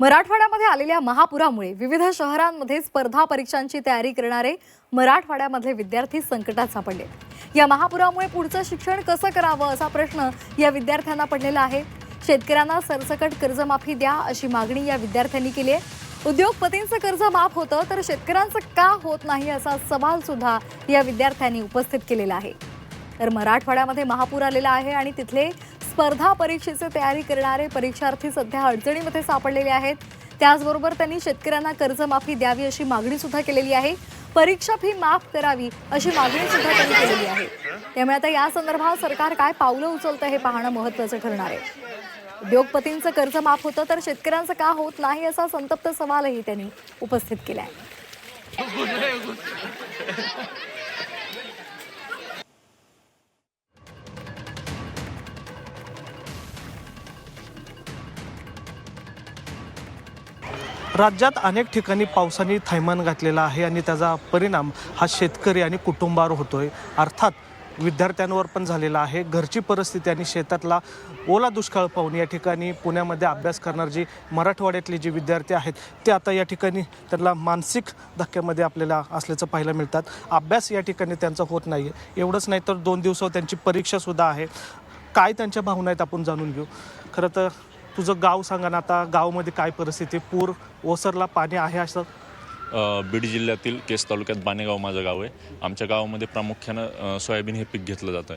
मराठवाड्यामध्ये आलेल्या महापुरामुळे विविध शहरांमध्ये स्पर्धा परीक्षांची तयारी करणारे मराठवाड्यामधले विद्यार्थी संकटात सापडले. या महापुरामुळे पुढचं शिक्षण कसं करावं असा प्रश्न या विद्यार्थ्यांना पडलेला आहे. शेतकऱ्यांना सरसकट कर्जमाफी द्या अशी मागणी या विद्यार्थ्यांनी केली आहे. उद्योगपतींचं कर्ज माफ होतं तर शेतकऱ्यांचं का होत नाही असा सवाल सुद्धा या विद्यार्थ्यांनी उपस्थित केलेला आहे. तर मराठवाड्यामध्ये महापूर आलेला आहे आणि तिथले स्पर्धा परीक्षेची तयारी करणारे परीक्षार्थी सध्या अडचणीमध्ये सापडलेले आहेत. त्याचबरोबर त्यांनी शेतकऱ्यांना कर्जमाफी द्यावी अशी मागणी सुद्धा केलेली आहे. परीक्षा फी माफ करावी अशी मागणी सुद्धा त्यांनी केलेली आहे. त्यामुळे आता या संदर्भात सरकार काय पावलं उचलतं हे पाहणं महत्त्वाचं ठरणार आहे. उद्योगपतींचं कर्ज माफ होतं तर शेतकऱ्यांचं का होत नाही असा संतप्त सवालही त्यांनी उपस्थित केला आहे राज्यात अनेक ठिकाणी पावसाने थैमान घातलेला आहे आणि त्याचा परिणाम हा शेतकरी आणि कुटुंबावर होतोय. अर्थात विद्यार्थ्यांवर पण झालेला आहे. घरची परिस्थिती आणि शेतातला ओला दुष्काळ पाहून या ठिकाणी पुण्यामध्ये अभ्यास करणार जी मराठवाड्यातले जे विद्यार्थी आहेत ते आता या ठिकाणी त्यांना मानसिक धक्क्यामध्ये आपल्याला असल्याचं पाहायला मिळतात. अभ्यास या ठिकाणी त्यांचा होत नाही आहे एवढंच नाही तर दोन दिवसावर त्यांची परीक्षासुद्धा आहे. काय त्यांच्या भावना आहेत आपण जाणून घेऊ. खरं तर तुझं गाव सांगा ना आता. गावामध्ये काय परिस्थिती पूर ओसरला पाणी आहे असं बीड जिल्ह्यातील केस तालुक्यात बाणेगाव माझं गाव आहे. आमच्या गावामध्ये प्रामुख्यानं सोयाबीन हे पीक घेतलं जातं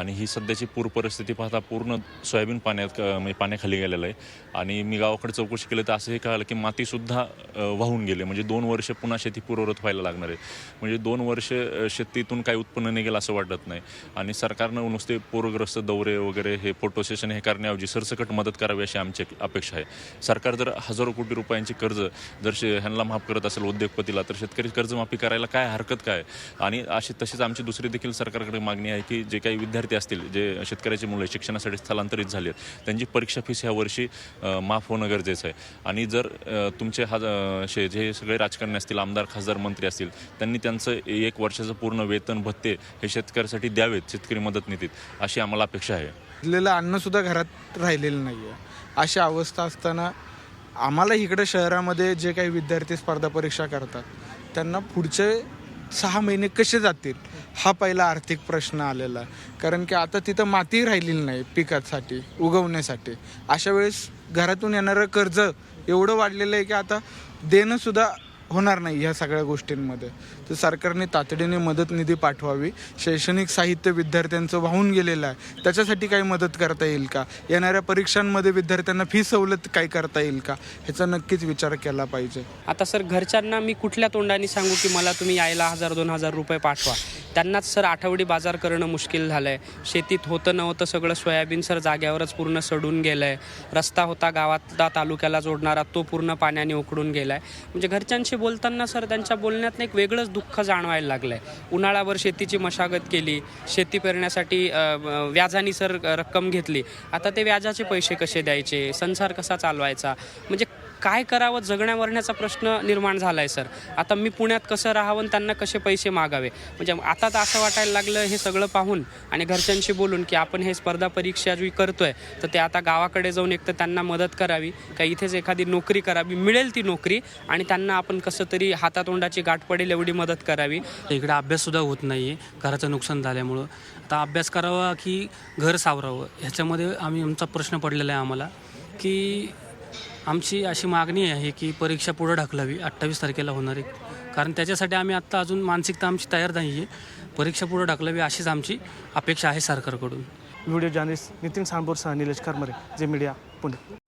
आणि ही सध्याची पूर परिस्थिती पाहता पूर्ण सोयाबीन पाण्यात म्हणजे पाण्याखाली गेलेलं आहे. आणि मी गावाकडे चौकशी केली तर असंही कळालं की मातीसुद्धा वाहून गेले. म्हणजे दोन वर्ष पुन्हा शेती पूर्ववत व्हायला लागणार आहे. म्हणजे दोन वर्ष शेतीतून काही उत्पन्न निघेल असं वाटत नाही. आणि सरकारनं नुसते पूरग्रस्त दौरे वगैरे हे फोटो सेशन हे करण्याऐवजी सरसकट मदत करावी अशी आमची अपेक्षा आहे. सरकार जर हजारो कोटी रुपयांची कर्ज जर शे ह्यांना माफ करत असेल उद्योगपतीला तर शेतकरी कर्जमाफी करायला काय हरकत काय? आणि अशी तशीच आमची दुसरी देखील सरकारकडे मागणी आहे की जे काही विद्यार्थी असतील जे शेतकऱ्याची मुलं शिक्षणासाठी स्थलांतरित झाली आहेत त्यांची परीक्षा फीस ह्या वर्षी माफ होणं गरजेचं आहे. आणि जर तुमचे हा शे जे सगळे राजकारणी असतील आमदार खासदार मंत्री असतील त्यांनी त्यांचं एक वर्षाचं पूर्ण वेतन भत्ते हे शेतकऱ्यासाठी द्यावेत शेतकरी मदत निधीत अशी आम्हाला अपेक्षा आहे. दिलेलं अन्न सुद्धा घरात राहिलेलं नाही आहे अशी अवस्था असताना आम्हाला इकडे शहरामध्ये जे काही विद्यार्थी स्पर्धा परीक्षा करतात त्यांना पुढचे सहा महिने कसे जातील हा पहिला आर्थिक प्रश्न आलेला. कारण की आता तिथं माती राहिलेली नाही पिकासाठी उगवण्यासाठी. अशा वेळेस घरातून येणारं कर्ज एवढं वाढलेलं आहे की आता देणं सुद्धा होणार नाही ह्या सगळ्या गोष्टींमध्ये. तर सरकारने तातडीने मदत निधी पाठवावी. शैक्षणिक साहित्य विद्यार्थ्यांचं वाहून गेलेलं आहे. त्याच्यासाठी काही मदत करता येईल का? येणाऱ्या परीक्षांमध्ये विद्यार्थ्यांना फी सवलत काय करता येईल का? ह्याचा नक्कीच विचार केला पाहिजे. आता सर घरच्यांना मी कुठल्या तोंडाने सांगू की मला तुम्ही यायला हजार दोन हजार रुपये पाठवा? त्यांनाच सर आठवडी बाजार करणं मुश्किल झालं आहे शेतीत होतं नव्हतं सगळं सोयाबीन सर जाग्यावरच पूर्ण सडून गेलं आहे रस्ता होता गावातला तालुक्याला जोडणारा तो पूर्ण पाण्याने उकडून गेला आहे म्हणजे घरच्यांशी बोलताना सर त्यांच्या बोलण्यात एक वेगळंच दुःख जाणवायला लागलं आहे उन्हाळ्यावर शेतीची मशागत केली शेती पेरण्यासाठी व्याजाने सर रक्कम घेतली. आता ते व्याजाचे पैसे कसे द्यायचे? संसार कसा चालवायचा? म्हणजे काय करावं जगण्या मरण्याचा प्रश्न निर्माण झाला आहे सर? आता मी पुण्यात कसं राहावं आणि त्यांना कसे पैसे मागावे? म्हणजे आता तर असं वाटायला लागलं हे सगळं पाहून आणि घरच्यांशी बोलून की आपण हे स्पर्धा परीक्षा जी करतोय तर ते आता गावाकडे जाऊन एक तर त्यांना मदत करावी का इथेच एखादी नोकरी करावी मिळेल ती नोकरी आणि त्यांना आपण कसं तरी हातातोंडाची गाठ पडेल एवढी मदत करावी. इकडे अभ्याससुद्धा होत नाही आहे घराचं नुकसान झाल्यामुळं. आता अभ्यास करावा की घर सावरावं ह्याच्यामध्ये आम्ही आमचा प्रश्न पडलेला आहे आम्हाला की आमची अशी मागणी आहे की परीक्षा पुढं ढकलावी अठ्ठावीस तारखेला होणार. आहे कारण त्याच्यासाठी आम्ही आत्ता अजून मानसिकता आमची तयार नाही आहे. परीक्षा पुढं ढकलावी अशीच आमची अपेक्षा आहे सरकारकडून. व्हिडिओ जर्नलिस्ट नितीन सांबोरसह निलेश करमरे जे मीडिया पुणे.